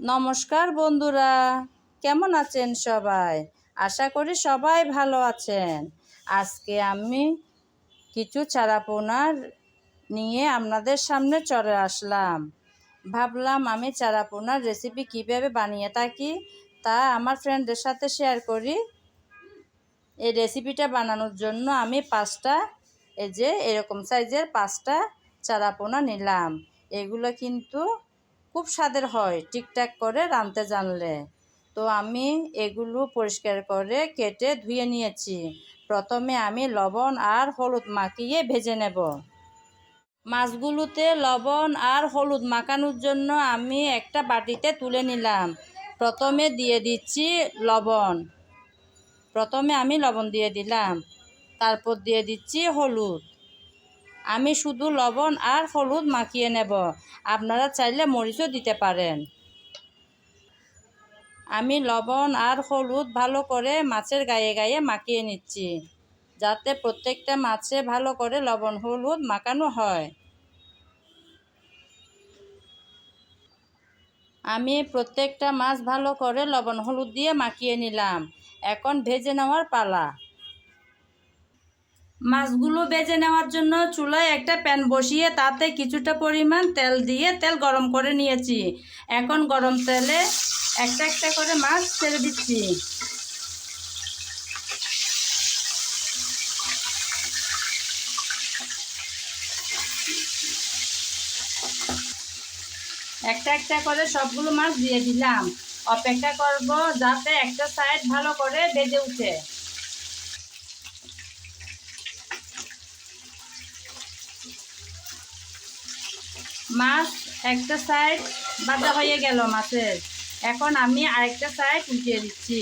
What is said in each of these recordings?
নমস্কার বন্ধুরা, কেমন আছেন সবাই? আশা করি সবাই ভালো আছেন। আজকে আমি কিছু চারাপোনার নিয়ে আপনাদের সামনে চলে আসলাম। ভাবলাম আমি চারাপোনার রেসিপি কীভাবে বানিয়ে থাকি, তা আমার ফ্রেন্ডদের সাথে শেয়ার করি। এই রেসিপিটা বানানোর জন্য আমি পাঁচটা, এই যে এরকম সাইজের পাঁচটা চারাপোনা নিলাম। এগুলো কিন্তু খুব স্বাদের হয় ঠিকঠাক করে রাঁধতে জানলে। তো আমি এগুলো পরিষ্কার করে কেটে ধুয়ে নিয়েছি। প্রথমে আমি লবণ আর হলুদ মাখিয়ে ভেজে নেব। মাছগুলোতে লবণ আর হলুদ মাখানোর জন্য আমি একটা বাটিতে তুলে নিলাম। প্রথমে দিয়ে দিচ্ছি লবণ। প্রথমে আমি লবণ দিয়ে দিলাম। তারপর দিয়ে দিচ্ছি হলুদ। আমি শুধু লবণ আর হলুদ মাখিয়ে নেব। আপনারা চাইলে মরিচও দিতে পারেন। আমি লবণ আর হলুদ ভালো করে মাছের গায়ে গায়ে মাখিয়ে নিচ্ছি, যাতে প্রত্যেকটা মাছে ভালো করে লবণ হলুদ মাখানো হয়। আমি প্রত্যেকটা মাছ ভালো করে লবণ হলুদ দিয়ে মাখিয়ে নিলাম। এখন ভেজে নেওয়ার পালা। মাছগুলো ভেজে নেওয়ার জন্য চুলায় একটা প্যান বসিয়ে তাতে কিছুটা পরিমাণ তেল দিয়ে তেল গরম করে নিয়েছি। এখন গরম তেলে একটা একটা করে মাছ ছেড়ে দিচ্ছি। একটা একটা করে সবগুলো মাছ দিয়ে দিলাম। অপেক্ষা করব যাতে একটা সাইড ভালো করে বেজে উঠে। মাছ, একটা সাইড বাজা হয়ে গেল মাছের। এখন আমি আরেকটা সাইড উঠিয়ে দিচ্ছি।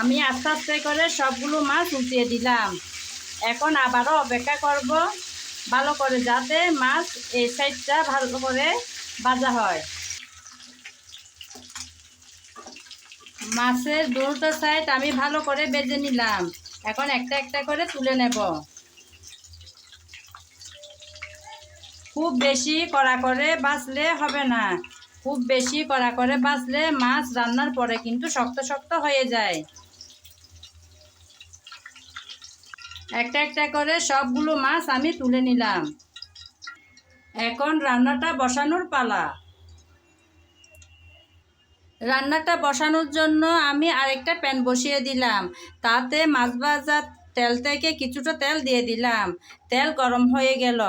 আমি আস্তে আস্তে করে সবগুলো মাছ উঠিয়ে দিলাম। এখন আবারও অপেক্ষা করব ভালো করে যাতে মাছ এই সাইডটা ভালো করে ভাজা হয়। মাছের দুটো সাইড আমি ভালো করে বেজে নিলাম। এখন একটা একটা করে তুলে নেব। খুব বেশি কড়া করে বাঁচলে হবে না। খুব বেশি কড়া করে বাঁচলে মাছ রান্নার পরে কিন্তু শক্ত শক্ত হয়ে যায়। একটা একটা করে সবগুলো মাছ আমি তুলে নিলাম। এখন রান্নাটা বসানোর পালা। রান্নাটা বসানোর জন্য আমি আরেকটা প্যান বসিয়ে দিলাম। তাতে মাছ ভাজার তেল থেকে কিছুটা তেল দিয়ে দিলাম। তেল গরম হয়ে গেল।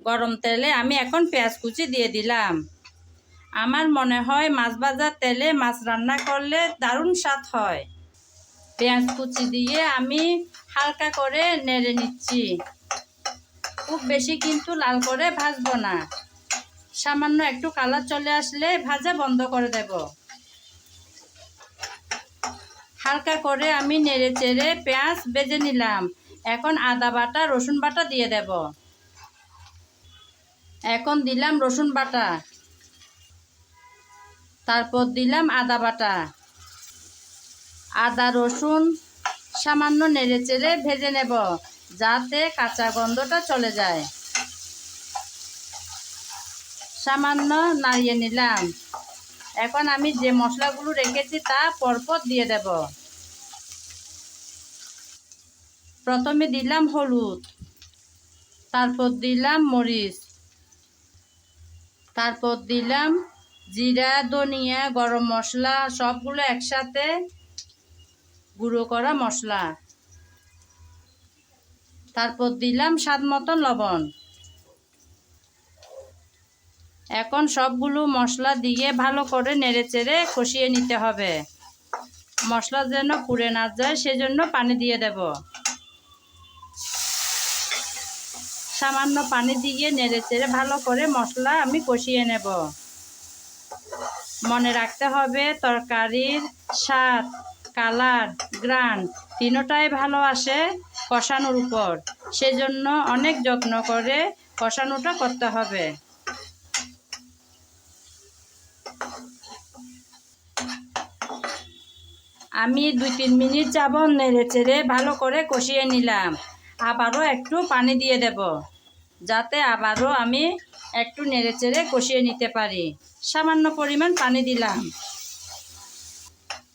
গরম তেলে আমি এখন পেঁয়াজ কুচি দিয়ে দিলাম। আমার মনে হয় মাছ ভাজার তেলে মাছ রান্না করলে দারুণ স্বাদ হয়। পেঁয়াজ কুচি দিয়ে আমি হালকা করে নেড়ে নিচ্ছি। খুব বেশি কিন্তু লাল করে ভাজবো না। সামান্য একটু কালার চলে আসলে ভাজা বন্ধ করে দেব। হালকা করে আমি নেড়ে চেড়ে পেঁয়াজ বেজে নিলাম। এখন আদা বাটা, রসুন বাটা দিয়ে দেব। এখন দিলাম রসুন বাটা। তারপর দিলাম আদা বাটা। আদা, রসুন সামান্য নেড়ে চেড়ে ভেজে নেব যাতে কাঁচা গন্ধটা চলে যায়। সামান্য নাড়িয়ে নিলাম। এখন আমি যে মশলাগুলো রেখেছি তা পরপর দিয়ে দেব। প্রথমে দিলাম হলুদ, তারপর দিলাম মরিচ, তারপর দিলাম জিরা, ধনিয়া, গরম মশলা সবগুলো একসাথে গুঁড়ো করা মশলা। তারপর দিলাম স্বাদ মতন লবণ। এখন সবগুলো মশলা দিয়ে ভালো করে নেড়ে চেড়ে কষিয়ে নিতে হবে। মশলা যেন পুড়ে না যায়, সেজন্য পানি দিয়ে দেব। সামান্য পানি দিয়ে নেড়ে চেড়ে ভালো করে মশলা আমি কষিয়ে নেব। মনে রাখতে হবে তরকারির স্বাদ কালার, গ্রান, তিনোটাই ভালো আসে কষানোর উপর। সেজন্য অনেক যত্ন করে কষানোটা করতে হবে। আমি দুই তিন মিনিট যাব নেড়ে চেড়ে ভালো করে কষিয়ে নিলাম। আবারও একটু পানি দিয়ে দেব, যাতে আবারও আমি একটু নেড়ে চেড়ে কষিয়ে নিতে পারি। সামান্য পরিমাণ পানি দিলাম।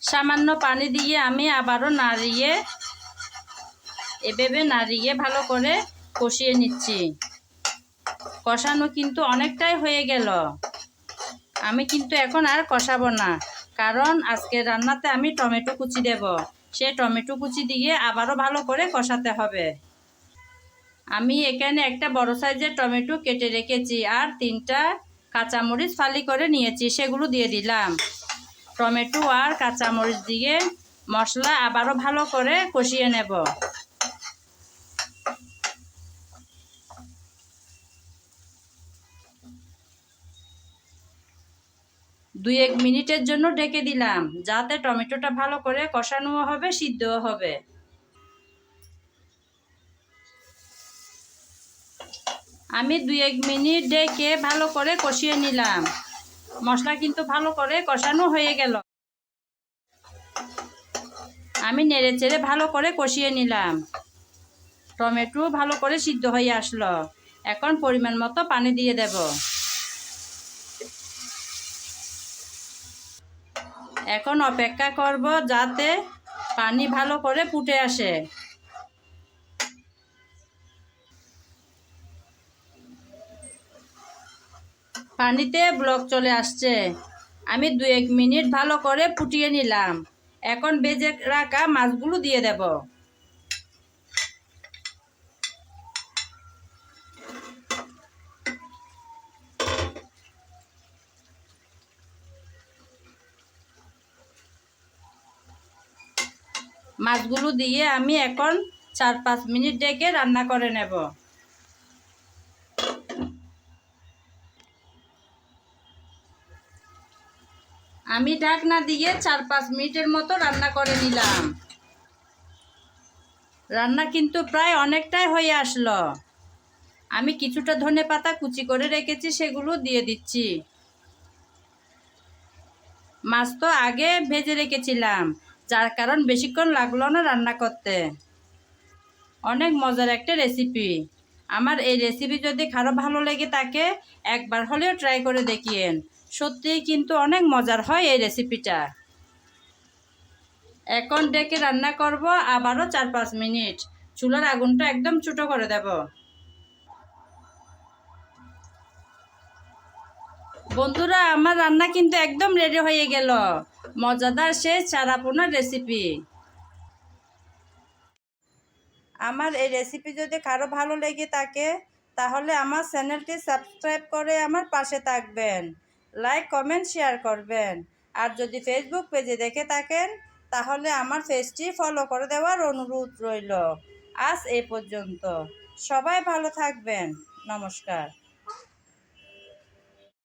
সামান্য পানি দিয়ে আমি আবারও নাড়িয়ে, এভাবে নাড়িয়ে ভালো করে কষিয়ে নিচ্ছি। কষানো কিন্তু অনেকটাই হয়ে গেল। আমি কিন্তু এখন আর কষাবো না, কারণ আজকে রান্নাতে আমি টমেটো কুচি দেব। সে টমেটো কুচি দিয়ে আবারও ভালো করে কষাতে হবে। আমি এখানে একটা বড় সাইজের টমেটো কেটে রেখেছি আর তিনটা কাঁচামরিচ ফালি করে নিয়েছি, সেগুলো দিয়ে দিলাম। টমেটো আর কাঁচামরিচ দিয়ে মশলা আবারও ভালো করে কষিয়ে নেব। দুই এক মিনিটের জন্য ঢেকে দিলাম, যাতে টমেটোটা ভালো করে কষানো হবে, সিদ্ধও হবে। আমি দুই এক মিনিট ডেকে ভালো করে কষিয়ে নিলাম। মশলা কিন্তু ভালো করে কষানো হয়ে গেল। আমি নেড়ে চেড়ে ভালো করে কষিয়ে নিলাম। টমেটো ভালো করে সিদ্ধ হয়ে আসলো। এখন পরিমাণ মতো পানি দিয়ে দেব। এখন অপেক্ষা করব যাতে পানি ভালো করে ফুটে আসে। পানিতে ব্লক চলে আসছে। আমি দু এক মিনিট ভালো করে ফুটিয়ে নিলাম। এখন বেজে রাখা মাছগুলো দিয়ে দেব। মাছগুলো দিয়ে আমি এখন চার পাঁচ মিনিট ডেকে রান্না করে নেব। আমি ঢাকনা দিয়ে চার পাঁচ মিনিটের মতো রান্না করে নিলাম। রান্না কিন্তু প্রায় অনেকটাই হয়ে আসলো। আমি কিছুটা ধনে পাতা কুচি করে রেখেছি, সেগুলো দিয়ে দিচ্ছি। মাছ তো আগে ভেজে রেখেছিলাম, যার কারণ বেশিক্ষণ লাগল না রান্না করতে। অনেক মজার একটা রেসিপি। আমার এই রেসিপি যদি খারাপ ভালো লেগে থাকে, একবার হলেও ট্রাই করে দেখিয়েন। সত্যিই কিন্তু অনেক মজার হয় এই রেসিপিটা এখন ডেকে রান্না করব, আবারও চার পাঁচ মিনিট। চুলার আগুনটা একদম ছোটো করে দেব। বন্ধুরা, আমার রান্না কিন্তু একদম রেডি হয়ে গেল। মজাদার সে চারাপোনার রেসিপি আমার এই রেসিপি যদি কারও ভালো লেগে থাকে, তাহলে আমার চ্যানেলটি সাবস্ক্রাইব করে আমার পাশে থাকবেন। লাইক কমেন্ট শেয়ার করবেন। আর যদি ফেসবুক পেজে দেখে থাকেন, তাহলে আমার পেজটি ফলো করে দেওয়ার অনুরোধ রইল। আজ এ পর্যন্ত। সবাই ভালো থাকবেন। নমস্কার।